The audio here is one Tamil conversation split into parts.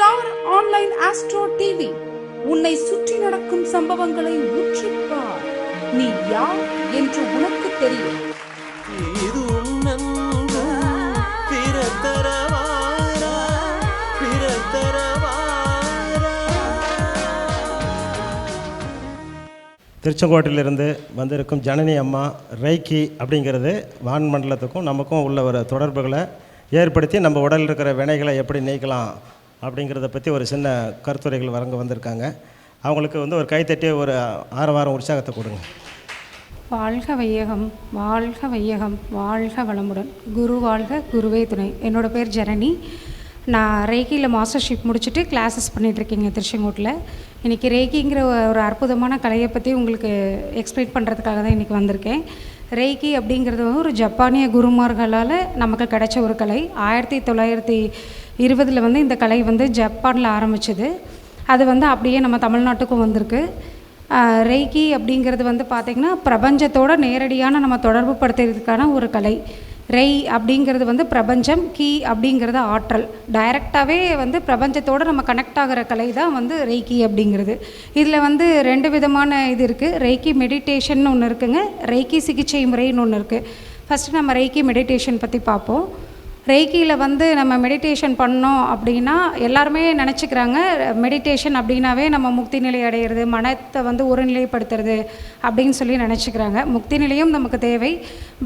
Star online astro TV. உன்னை சுற்றி நடக்கும் சம்பவங்களை உற்றுப்பார் நீ யார் என்று உனக்கு தெரியும். இது உன்னன்பு பிறத்தரவாரா பிறத்தரவாரா. திருச்செங்கோட்டிலிருந்து வந்திருக்கும் ஜனனி அம்மா ரைக்கி அப்படிங்கிறது வான்மண்டலத்துக்கும் நமக்கும் உள்ள ஒரு தொடர்புகளை ஏற்படுத்தி நம்ம உடலில் இருக்கிற வினைகளை எப்படி நீக்கலாம் அப்படிங்கிறத பற்றி ஒரு சின்ன கருத்துரைகள் வரங்க வந்திருக்காங்க. அவங்களுக்கு வந்து ஒரு கைத்தட்டி ஒரு ஆரவாரம் உற்சாகத்தை கொடுங்க. வாழ்க வையகம் வாழ்க வையகம் வாழ்க வளமுடன். குரு வாழ்க குருவே துணை. என்னோடய பேர் ஜனனி. நான் ரேகியில் மாஸ்டர்ஷிப் முடிச்சுட்டு கிளாஸஸ் பண்ணிகிட்ருக்கேங்க திருச்செங்கோட்டில். இன்றைக்கி ரேகிங்கிற ஒரு அற்புதமான கலையை பற்றி உங்களுக்கு எக்ஸ்பிளைன் பண்ணுறதுக்காக தான் இன்றைக்கி வந்திருக்கேன். ரேகி அப்படிங்கிறது வந்து ஒரு ஜப்பானிய குருமார்களால் நமக்கு கிடைச்ச ஒரு கலை. ஆயிரத்தி தொள்ளாயிரத்தி இருபதில் வந்து இந்த கலை வந்து ஜப்பானில் ஆரம்பிச்சது. அது வந்து அப்படியே நம்ம தமிழ்நாட்டுக்கும் வந்திருக்கு. ரெய்கி அப்படிங்கிறது வந்து பார்த்திங்கன்னா பிரபஞ்சத்தோட நேரடியான நம்ம தொடர்பு படுத்துறதுக்கான ஒரு கலை. ரெய் அப்படிங்கிறது வந்து பிரபஞ்சம் கீ அப்படிங்கிறது ஆற்றல். டைரெக்டாகவே வந்து பிரபஞ்சத்தோடு நம்ம கனெக்ட் ஆகிற கலை தான் வந்து ரெய்கி அப்படிங்கிறது. இதில் வந்து ரெண்டு விதமான இது இருக்குது ரெய்கி மெடிடேஷன் ஒன்று இருக்குங்க. ரெய்கி சிகிச்சை முறைன்னு ஒன்று இருக்குது ஃபஸ்ட்டு நம்ம ரெய்கி மெடிடேஷன் பற்றி பார்ப்போம் ரேக்கியில் வந்து நம்ம மெடிடேஷன் பண்ணோம் அப்படின்னா எல்லாருமே நினச்சிக்கிறாங்க மெடிடேஷன் அப்படின்னாவே நம்ம முக்தி நிலை அடையிறது மனத்தை வந்து ஒருநிலைப்படுத்துறது அப்படின்னு சொல்லி நினச்சிக்கிறாங்க. முக்தி நிலையும் நமக்கு தேவை.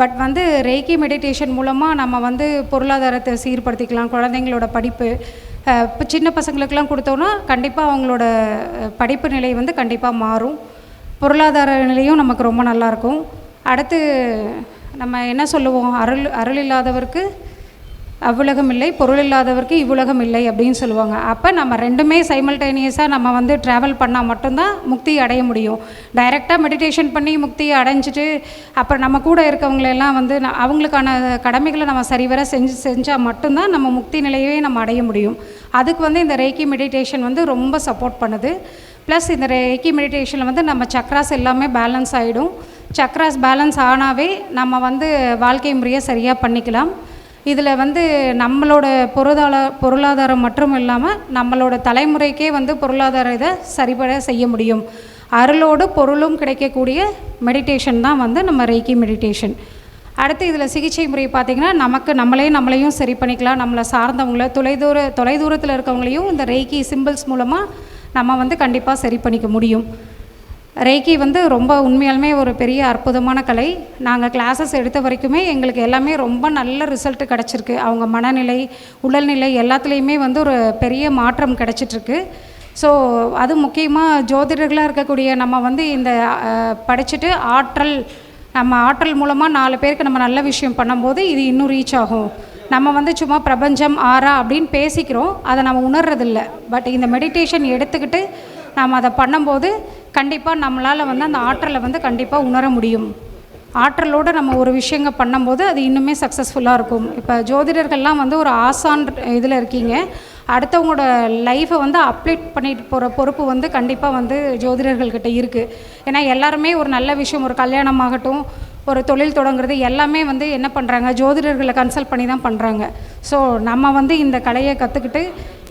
பட் வந்து ரேக்கி மெடிடேஷன் மூலமாக நம்ம வந்து பொருளாதாரத்தை சீர்படுத்திக்கலாம் குழந்தைங்களோட படிப்பு இப்போ சின்ன பசங்களுக்கெல்லாம் கொடுத்தோன்னா கண்டிப்பாக அவங்களோட படிப்பு நிலை வந்து கண்டிப்பாக மாறும். பொருளாதார நிலையும் நமக்கு ரொம்ப நல்லாயிருக்கும் அடுத்து நம்ம என்ன சொல்லுவோம்? அருள் அருள் இல்லாதவருக்கு அவ்வுலகம் இல்லை பொருள் இல்லாதவருக்கு இவ்வுலகம் இல்லை அப்படின்னு சொல்லுவாங்க. அப்போ நம்ம ரெண்டுமே சைமல்டேனியஸாக நம்ம வந்து ட்ராவல் பண்ணால் மட்டும்தான் முக்தி அடைய முடியும். டைரெக்டாக மெடிடேஷன் பண்ணி முக்தியை அடைஞ்சிட்டு அப்புறம் நம்ம கூட இருக்கவங்களெல்லாம் வந்து அவங்களுக்கான கடமைகளை நம்ம சரிவர செஞ்சு செஞ்சால் மட்டும்தான் நம்ம முக்தி நிலையவே நம்ம அடைய முடியும். அதுக்கு வந்து இந்த ரேக்கி மெடிடேஷன் வந்து ரொம்ப சப்போர்ட் பண்ணுது. ப்ளஸ் இந்த ரேக்கி மெடிடேஷனில் வந்து நம்ம சக்ராஸ் எல்லாமே பேலன்ஸ் ஆகிடும் சக்ராஸ் பேலன்ஸ் ஆனாவே நம்ம வந்து வாழ்க்கை முறையை சரியாக பண்ணிக்கலாம். இதில் வந்து நம்மளோட பொருளாதார பொருளாதாரம் மட்டும் இல்லாமல் நம்மளோட தலைமுறைக்கே வந்து பொருளாதார இதை சரிபட செய்ய முடியும். அருளோடு பொருளும் கிடைக்கக்கூடிய மெடிடேஷன் தான் வந்து நம்ம ரெய்கி மெடிடேஷன் அடுத்து இதில் சிகிச்சை முறை பார்த்திங்கன்னா நமக்கு நம்மளே நம்மளையும் சரி பண்ணிக்கலாம். நம்மளை சார்ந்தவங்கள தொலைதூர தொலைதூரத்தில் இருக்கவங்களையும் இந்த ரெய்கி சிம்பிள்ஸ் மூலமாக நம்ம வந்து கண்டிப்பாக சரி பண்ணிக்க முடியும். ரேக்கி வந்து ரொம்ப உண்மையாலுமே ஒரு பெரிய அற்புதமான கலை. நாங்கள் கிளாஸஸ் எடுத்த வரைக்குமே எங்களுக்கு எல்லாமே ரொம்ப நல்ல ரிசல்ட் கிடச்சிருக்கு. அவங்க மனநிலை உடல்நிலை எல்லாத்துலேயுமே வந்து ஒரு பெரிய மாற்றம் கிடச்சிட்ருக்கு. ஸோ அது முக்கியமாக ஜோதிடர்களாக இருக்கக்கூடிய நம்ம வந்து இந்த படிச்சுட்டு ஆற்றல் நம்ம ஆற்றல் மூலமாக நாலு பேருக்கு நம்ம நல்ல விஷயம் பண்ணும்போது இது இன்னும் ரீச் ஆகும். நம்ம வந்து சும்மா பிரபஞ்சம் ஆறா அப்படின்னு பேசிக்கிறோம். அதை நம்ம உணர்றதில்ல. பட் இந்த மெடிடேஷன் எடுத்துக்கிட்டு நாம் அதை பண்ணும்போது கண்டிப்பாக நம்மளால் வந்து அந்த ஆற்றலை வந்து கண்டிப்பாக உணர முடியும். ஆற்றலோடு நம்ம ஒரு விஷயங்க பண்ணும்போது அது இன்னுமே சக்ஸஸ்ஃபுல்லாக இருக்கும். இப்போ ஜோதிடர்கள்லாம் வந்து ஒரு ஆசான் இதில் இருக்கீங்க. அடுத்தவங்களோட லைஃப்பை வந்து அப்டேட் பண்ணிட்டு போகிற பொறுப்பு வந்து கண்டிப்பாக வந்து ஜோதிடர்கள்கிட்ட இருக்குது ஏன்னா எல்லாருமே ஒரு நல்ல விஷயம் ஒரு கல்யாணம் ஆகட்டும் ஒரு தொழில் தொடங்குறது எல்லாமே வந்து என்ன பண்ணுறாங்க ஜோதிடர்களை கன்சல்ட் பண்ணி தான் பண்ணுறாங்க ஸோ நம்ம வந்து இந்த கலையை கற்றுக்கிட்டு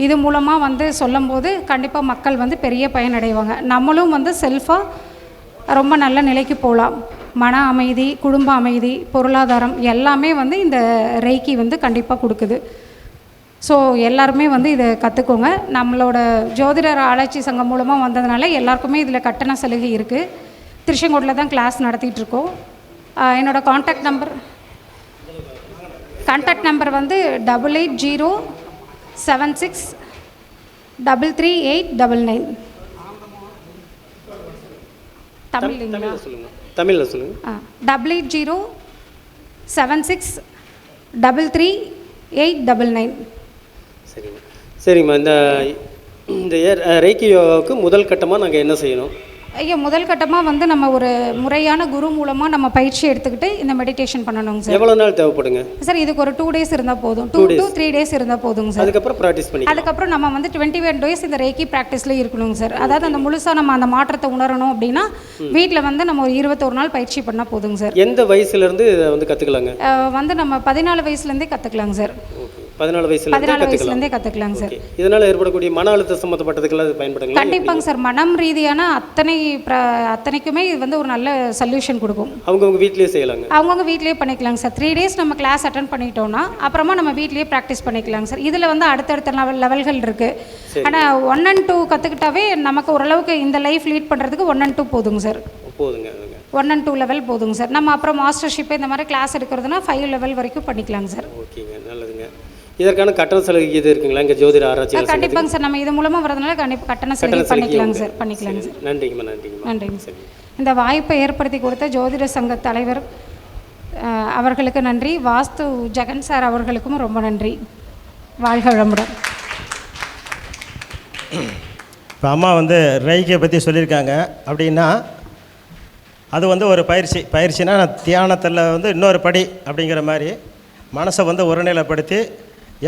இது மூலமாக வந்து சொல்லும்போது கண்டிப்பாக மக்கள் வந்து பெரிய பயனடைவாங்க நம்மளும் வந்து செல்ஃபாக ரொம்ப நல்ல நிலைக்கு போகலாம். மன அமைதி குடும்ப அமைதி பொருளாதாரம் எல்லாமே வந்து இந்த ரைக்கி வந்து கண்டிப்பாக கொடுக்குது. ஸோ எல்லாருமே வந்து இதை கற்றுக்கோங்க நம்மளோட ஜோதிடர் ஆராய்ச்சி சங்கம் மூலமாக வந்ததுனால எல்லாருக்குமே இதில் கட்டண சலுகை இருக்குது திருச்செங்கோட்டில் தான் கிளாஸ் நடத்திட்டு இருக்கோம் ஆஹ் என்னோட காண்டாக்ட் நம்பர் கான்டாக்ட் நம்பர் வந்து double eight zero seven six double three eight double nine தமிழ்ங்களா சொல்லுங்க. தமிழில் சொல்லுங்க. ஆ double eight zero seven six double three eight double nine சரிங்க. சரிங்கம்மா இந்த இந்த ரேக்கி யோகாவுக்கு முதல் கட்டமாக நாங்கள் என்ன செய்யணும்? ஐயா முதல் கட்டமாக வந்து நம்ம ஒரு முறையான குரு மூலமாக நம்ம பயிற்சி எடுத்துக்கிட்டு இந்த மெடிடேஷன் பண்ணணுங்க சார். எவ்வளோ நாள் தேவைப்படுங்க? சார் இதுக்கு ஒரு டூ டேஸ் இருந்தால் போதும். டூ டு த்ரீ டேஸ் இருந்தால் போதுங்க சார். அதுக்கப்புறம் ப்ராக்டிஸ் பண்ணி அதுக்கப்புறம் நம்ம வந்து டுவெண்ட்டி ஒன் டேஸ் இந்த ரேக்கி ப்ராக்டிஸில் இருக்கணுங்க சார். அதாவது அந்த முழுசாக நம்ம அந்த மாற்றத்தை உணரணும் அப்படின்னா வீட்டில் வந்து நம்ம ஒரு இருபத்தொரு நாள் பயிற்சி பண்ணால் போதுங்க சார். எந்த வயசுலேருந்து இதை வந்து கற்றுக்கலாங்க வந்து நம்ம பதினாலு வயசுலேருந்தே கற்றுக்கலாங்க சார். பதினாலு வயசுல பதினாலு வயசுலேருந்தே கற்றுக்கலாங்க சார் இதனால் ஏற்படக்கூடிய மன அழுத்தம் சம்மந்தப்பட்டதுக்கெல்லாம் அது பயன்படுங்களா? கண்டிப்பாங்க சார் மனம் ரீதியான அத்தனை அத்தனைக்குமே இது வந்து ஒரு நல்ல சொல்யூஷன் கொடுக்கும். அவங்கவுங்க வீட்டிலேயே செய்யலாங்க. அவங்கவுங்க வீட்லேயே பண்ணிக்கலாங்க சார் த்ரீ டேஸ் நம்ம கிளாஸ் அட்டன் பண்ணிட்டோம்னா அப்புறமா நம்ம வீட்லேயே ப்ராக்டிஸ் பண்ணிக்கலாங்க சார் இதில் வந்து அடுத்தடுத்த லெவல் லெவல்கள் இருக்குது ஆனால் ஒன் அண்ட் டூ கற்றுக்கிட்டாவே நமக்கு ஓரளவுக்கு இந்த லைஃப் லீட் பண்ணுறதுக்கு ஒன் அண்ட் டூ போதுங்க சார் போதுங்க ஒன் அண்ட் டூ லெவல் போதுங்க சார் நம்ம அப்புறம் மாஸ்டர்ஷிப் இந்த மாதிரி கிளாஸ் எடுக்கிறதுனா ஃபைவ் லெவல் வரைக்கும் பண்ணிக்கலாங்க சார் ஓகேங்க நல்லதுங்க. இதற்கான கட்டண சலுகை இது இருக்குங்களா? இங்கே ஜோதிட ஆராய்ச்சி கண்டிப்பாங்க சார். நம்ம இது மூலமாக வரதுனால கண்டிப்பாக கட்டண சலுகை பண்ணிக்கலாங்க. சார். பண்ணிக்கலாங்க சார். நன்றிங்கம்மா நன்றிங்கம்மா. நன்றிங்க சார். சரி. இந்த வாய்ப்பை ஏற்படுத்தி கொடுத்த ஜோதிட சங்க தலைவர் அவர்களுக்கு நன்றி. வாஸ்து ஜெகன் சார் அவர்களுக்கும் ரொம்ப நன்றி. வாழ்க வளமுடன். இப்போ அம்மா வந்து ரைக்கியை பற்றி சொல்லியிருக்காங்க. அப்படின்னா அது வந்து ஒரு பயிற்சி. பயிற்சினா தியானத்தில் வந்து இன்னொரு படி அப்படிங்கிற மாதிரி மனசை வந்து ஒருநிலைப்படுத்தி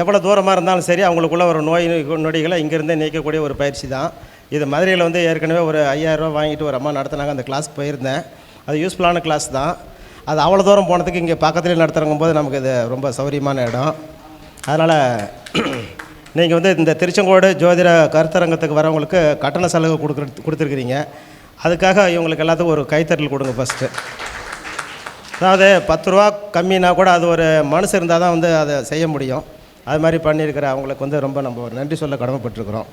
எவ்வளோ தூரமாக இருந்தாலும் சரி அவங்களுக்குள்ள ஒரு நோய் நொடிகளை இங்கேருந்தே நீக்கக்கூடிய ஒரு பயிற்சி தான். இது மதுரையில் வந்து ஏற்கனவே ஒரு ஐயாயிரரூவா வாங்கிட்டு ஒரு அம்மா நடத்துனாங்க. அந்த கிளாஸ்க்கு போயிருந்தேன். அது யூஸ்ஃபுல்லான கிளாஸ் தான். அது அவ்வளோ தூரம் போனதுக்கு இங்கே பக்கத்துலேயே நடத்துகிறங்கும் போது நமக்கு இது ரொம்ப சௌகரியமான இடம். அதனால் நீங்கள் வந்து இந்த திருச்செங்கோடு ஜோதிட கருத்தரங்கத்துக்கு வரவங்களுக்கு கட்டண சலுகை கொடுக்குற கொடுத்துருக்குறீங்க. அதுக்காக இவங்களுக்கு எல்லாத்துக்கும் ஒரு கைத்தட்டல் கொடுங்க ஃபஸ்ட்டு அதாவது பத்து ரூபா கம்மினா கூட அது ஒரு மனசு இருந்தால் தான் வந்து அதை செய்ய முடியும். அது மாதிரி பண்ணியிருக்கிற அவங்களுக்கு வந்து ரொம்ப நம்ம ஒரு நன்றி சொல்ல கடமைப்பட்டிருக்கிறோம்.